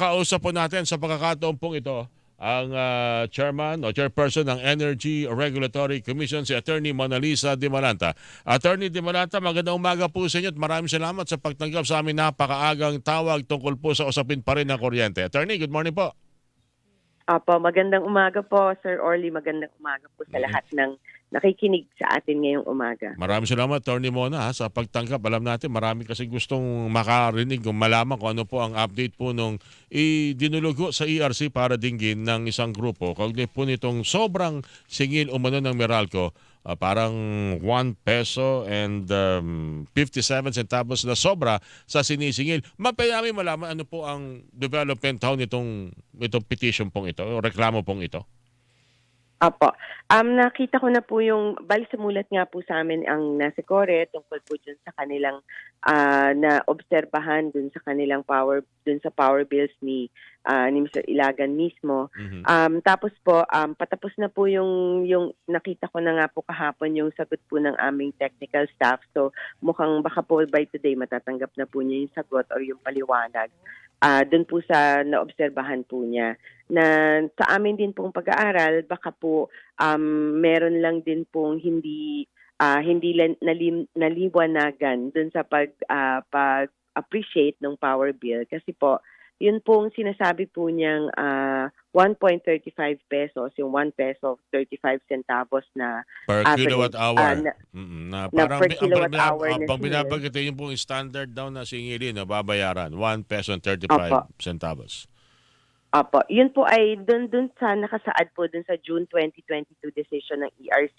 Makausap po natin sa pagkakataon pong ito ang ah, chairman o chairperson ng Energy Regulatory Commission si Attorney Mona Lisa Di Malanta. Attorney Di Malanta, magandang umaga po sa inyo at maraming salamat sa pagtanggap sa aming napakaagang tawag tungkol po sa usapin pa rin ng kuryente. Attorney, good morning po. Apo, magandang umaga po, Sir Orly. Magandang umaga po sa Mhm. lahat ng nakikinig sa atin ngayong umaga. Maraming salamat, Attorney Mona, ha, sa pagtanggap. Alam natin, marami kasi gustong makarinig o malaman kung ano po ang update po nung idinulugo sa ERC para dinggin ng isang grupo. Kaugnay po nitong sobrang singil umano ng Meralco, ah, parang 1 peso and um, 57 centavos na sobra sa sinisingil. Mapayami malaman ano po ang development how nitong, itong petition pong ito, o reklamo pong ito. Apo. Um, nakita ko na po yung, bali sumulat nga po sa amin ang nasa Core tungkol po dun sa kanilang ah, na obserbahan dun sa kanilang power, dun sa power bills ni, ah, ni Mr. Ilagan mismo. Mhm. Um, tapos po, um, patapos na po yung, yung nakita ko na nga po kahapon yung sagot po ng aming technical staff. So mukhang baka po by today matatanggap na po niya yung sagot or yung paliwanag. Ah, doon po sa naobserbahan po niya na sa amin din pong pag-aaral baka po um, meron lang din pong hindi ah, hindi nalim, naliwanagan doon sa pag ah, pag appreciate ng power bill. Kasi po yun pong sinasabi po niyang ah, 1.35 pesos, yung 1 peso 35 centavos na Per average, kilowatt hour. ah, na- Mm, na na parang per ang kilowatt binab- hour ang pag singil. binabanggit yun pong standard daw na singilin na babayaran 1 peso and 35 Opo. centavos. Apo, yun po ay dun dun sa nakasaad po dun sa June 2022 decision ng ERC.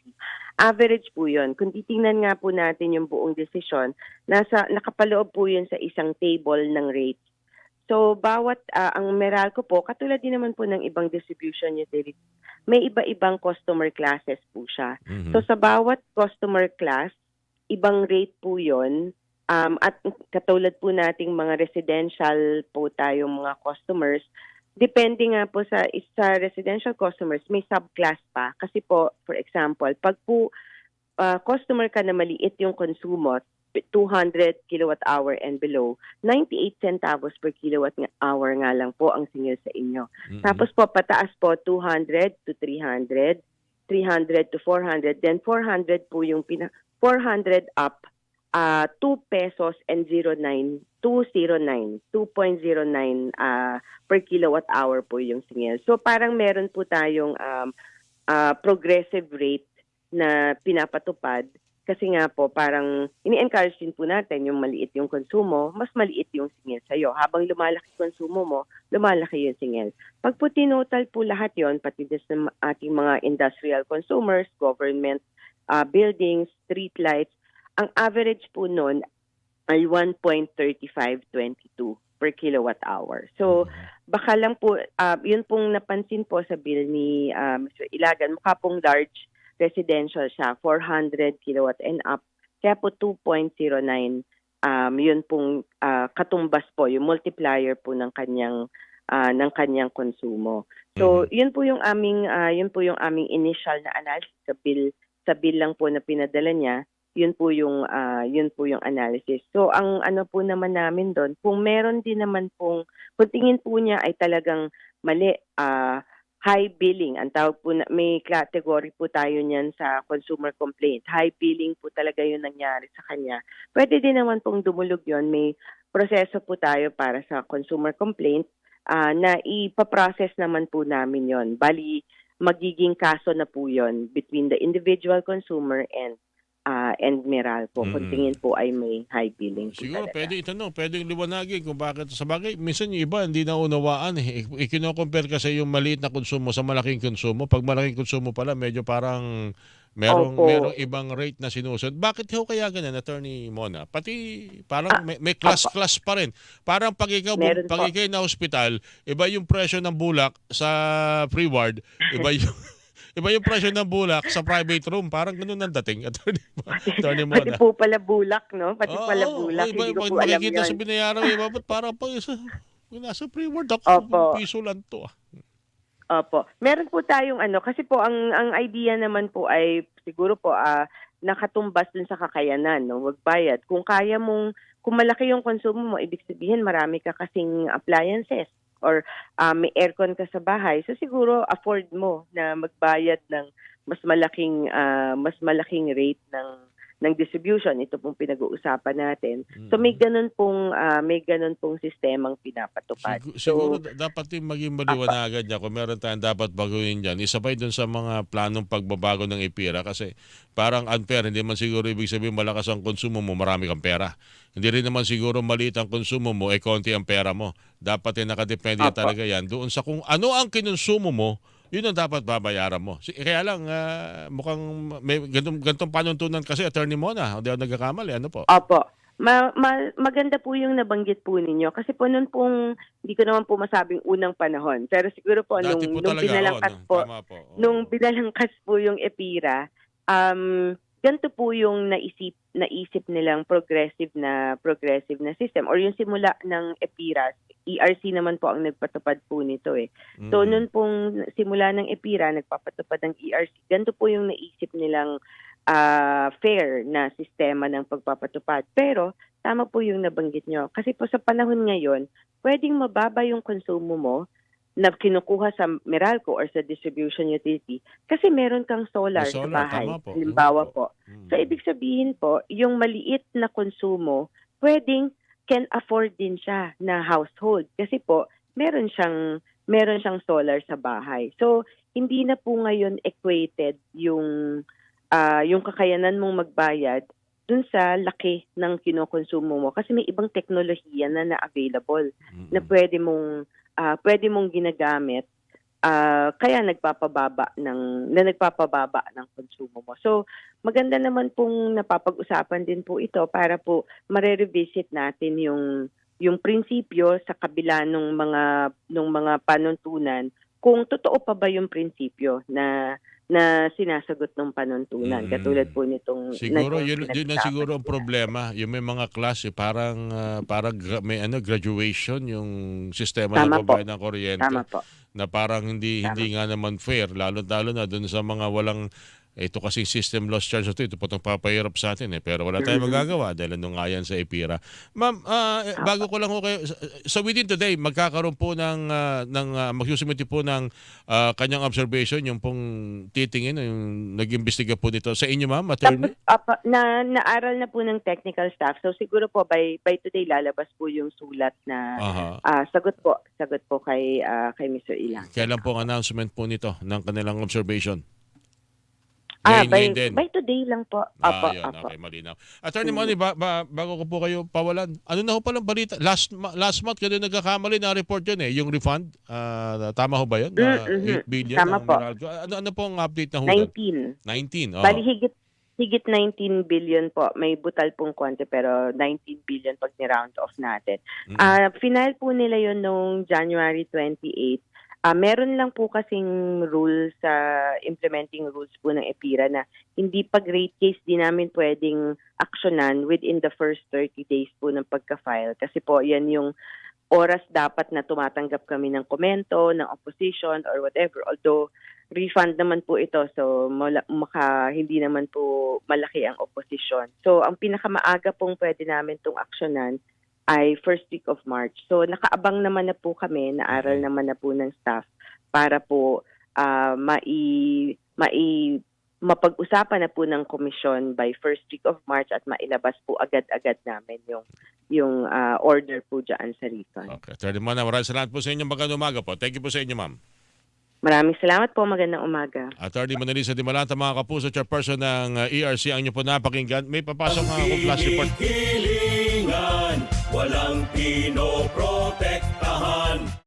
Average po yun. Kung titingnan nga po natin yung buong decision, nasa nakapaloob po yun sa isang table ng rates. So bawat ah, ang Meralco po, katulad din naman po ng ibang distribution utilities, may iba-ibang customer classes po siya. Mhm. So sa bawat customer class, ibang rate po 'yon. Um, at katulad po nating mga residential po tayong mga customers, depende nga po sa sa residential customers, may subclass pa. Kasi po, for example, pag po ah, customer ka na maliit yung konsumo, 200 kilowatt hour and below, 98 centavos per kilowatt hour nga lang po ang singil sa inyo. Mhm. Tapos po, pataas po, 200 to 300, 300 to 400, then 400 po yung pina, 400 up, ah 2 pesos and 09, 209, 2.09 ah per kilowatt hour po yung singil. So parang meron po tayong um, ah, progressive rate na pinapatupad kasi nga po parang ini-encourage din po natin yung maliit yung konsumo, mas maliit yung singil sa'yo. Habang lumalaki konsumo mo, lumalaki yung singil. Pag po tinotal po lahat yon pati din sa ating mga industrial consumers, government uh, buildings, street lights, ang average po nun ay 1.3522 per kilowatt hour. So, baka lang po, uh, yun pong napansin po sa bill ni uh, Mr. Ilagan, mukha pong large residential siya, 400 kilowatt and up. Kaya po 2.09, um, yun pong uh, katumbas po, yung multiplier po ng kanyang ah, ng kanyang konsumo. So, yun po yung aming ah, yun po yung aming initial na analysis sa bill sa bill lang po na pinadala niya. Yun po yung ah, yun po yung analysis. So, ang ano po naman namin doon, kung meron din naman pong kung tingin po niya ay talagang mali ah, high billing. Ang tawag po na, may category po tayo niyan sa consumer complaint. High billing po talaga yung nangyari sa kanya. Pwede din naman pong dumulog yon May proseso po tayo para sa consumer complaint ah, na ipaprocess naman po namin yon. Bali, magiging kaso na po yon between the individual consumer and ah, and Meralco. Kung Mm. tingin po ay may high billing Siguro talaga. pwede itanong, pwedeng liwanagin kung bakit sa bagay. Minsan yung iba hindi na unawaan eh. Ik- Ikino-compare kasi yung maliit na konsumo sa malaking konsumo. Pag malaking konsumo pala, medyo parang merong Opo. merong ibang rate na sinusunod. Bakit ho kaya ganun, Attorney Mona? Pati parang Ah, may, may class-class pa rin. Parang pag ikaw, Meron pag ikaw na hospital, iba yung presyo ng bulak sa pre-ward, iba yung iba yung presyo ng bulak sa private room. Parang ganun ang dating, Attorney, Attorney Pati Mona. po pala bulak, no? Pati Oo, pala bulak. Iba, Hindi ko po alam yun. sa binayaran iba, ba't parang pag sa, pag nasa pre-ward ako, Opo. piso lang to ah. Opo. Meron po tayong ano, kasi po ang ang idea naman po ay siguro po ah nakatumbas dun sa kakayanan, no? Wag bayad. Kung kaya mong kung malaki yung konsumo mo, ibig sabihin marami ka kasing appliances. Or ah, may aircon ka sa bahay, so siguro afford mo na magbayad ng mas malaking ah, mas malaking rate ng ng distribution. Ito pong pinag-uusapan natin. So may ganun pong ah, may ganun pong sistemang pinapatupad. Sigur- So, siguro da- dapat din maging maliwanagan niya kung meron tayong dapat baguhin dyan. Isabay dun sa mga planong pagbabago ng IPIRA kasi parang unfair. Hindi man siguro ibig sabihin malakas ang konsumo mo, marami kang pera. Hindi rin naman siguro maliit ang konsumo mo, eh konti ang pera mo. Dapat eh nakadepende talaga yan doon sa kung ano ang kinonsumo mo, yun ang dapat babayaran mo. Kaya lang, ah, mukhang may gantong, gantong panuntunan kasi, Attorney Mona, hindi ako nagkakamali. Ano po? Opo. Ma- ma- maganda po yung nabanggit po ninyo. Kasi po noon pong, hindi ko naman po masabing unang panahon. Pero siguro po, Dati nung, po nung talaga, binalangkas no, po, po. oo. nung binalangkas po yung EPIRA, um, ganito po yung naisip, naisip nilang progressive na progressive na system or yung simula ng EPIRA, ERC naman po ang nagpatupad po nito eh. So Mm. noon pong simula ng EPIRA, nagpapatupad ng ERC, ganito po yung naisip nilang ah, fair na sistema ng pagpapatupad. Pero tama po yung nabanggit nyo. Kasi po sa panahon ngayon, pwedeng mababa yung konsumo mo na kinukuha sa Meralco or sa distribution utility kasi meron kang solar, solar, sa bahay. po. Halimbawa po. Mm. So, ibig sabihin po, yung maliit na konsumo, pwedeng can afford din siya na household. Kasi po, meron siyang, meron siyang solar sa bahay. So, hindi na po ngayon equated yung, ah, yung kakayanan mong magbayad dun sa laki ng kinokonsumo mo. Kasi may ibang teknolohiya na na-available Mm-mm. na pwede mong ah, pwede mong ginagamit ah, kaya nagpapababa ng na nagpapababa ng konsumo mo. So maganda naman pong napapag-usapan din po ito para po mare-revisit natin yung yung prinsipyo sa kabila ng mga ng mga panuntunan kung totoo pa ba yung prinsipyo na na sinasagot ng panuntunan Mm. katulad po nitong Siguro yun, yun na siguro ang problema. Yung may mga klase parang ah, parang may ano graduation yung sistema Tama ng po. pagbayad ng kuryente Tama po. na parang hindi Tama. hindi nga naman fair lalo lalo na doon sa mga walang ito kasi system loss charge na ito, ito po itong papahirap sa atin eh. Pero wala tayong Mhm. magagawa dahil nung nga yan sa EPIRA. Ma'am, ah, eh, bago ko lang ho kayo, so within today, magkakaroon po ng, ah, ng uh, magsusumiti po ng ah, kanyang observation, yung pong titingin, yung nag-imbestiga po nito. Sa inyo ma'am, attorney? Tapos, na naaral na po ng technical staff. So siguro po by by today lalabas po yung sulat na Aha. ah, sagot po, sagot po kay ah, kay Mr. Ilang. Kailan po ang announcement po nito ng kanilang observation? Ah, by, din. by today lang po. Ah, Apo, yun, apo. okay, malinaw. Attorney. Money, ba, ba, bago ko po kayo pawalan, ano na ho palang balita? Last last month kayo nagkakamali na report yun eh, yung refund. Ah, tama ho ba yun? Na Mm, mhm. 8 billion Tama po. Meralco. Ano, ano po ang update na ho doon? 19. 19. Oh. Bali higit higit 19 billion po. May butal pong konti pero 19 billion pag ni-round off natin. Mm. Ah, final po nila yon noong January 28. Ah, meron lang po kasing rules sa implementing rules po ng EPIRA na hindi pag rate case di namin pwedeng aksyonan within the first 30 days po ng pagka-file kasi po yan yung oras dapat na tumatanggap kami ng komento, ng opposition or whatever. Although refund naman po ito so mala, maka, hindi naman po malaki ang opposition. So ang pinakamaaga pong pwede namin tong aksyonan ay first week of March. So nakaabang naman na po kami, naaral Mhm. naman na po ng staff para po ah, mai mai mapag-usapan na po ng komisyon by first week of March at mailabas po agad-agad namin yung yung ah, order po diyan sa Recon. Okay. Attorney Money, maraming salamat po sa inyo. Magandang umaga po. Thank you po sa inyo, ma'am. Maraming salamat po, magandang umaga. Attorney Manalisa Di Malanta, mga kapuso, chairperson ng uh, ERC, ang inyo po napakinggan. May papasok nga akong flash report. Walang Pinoy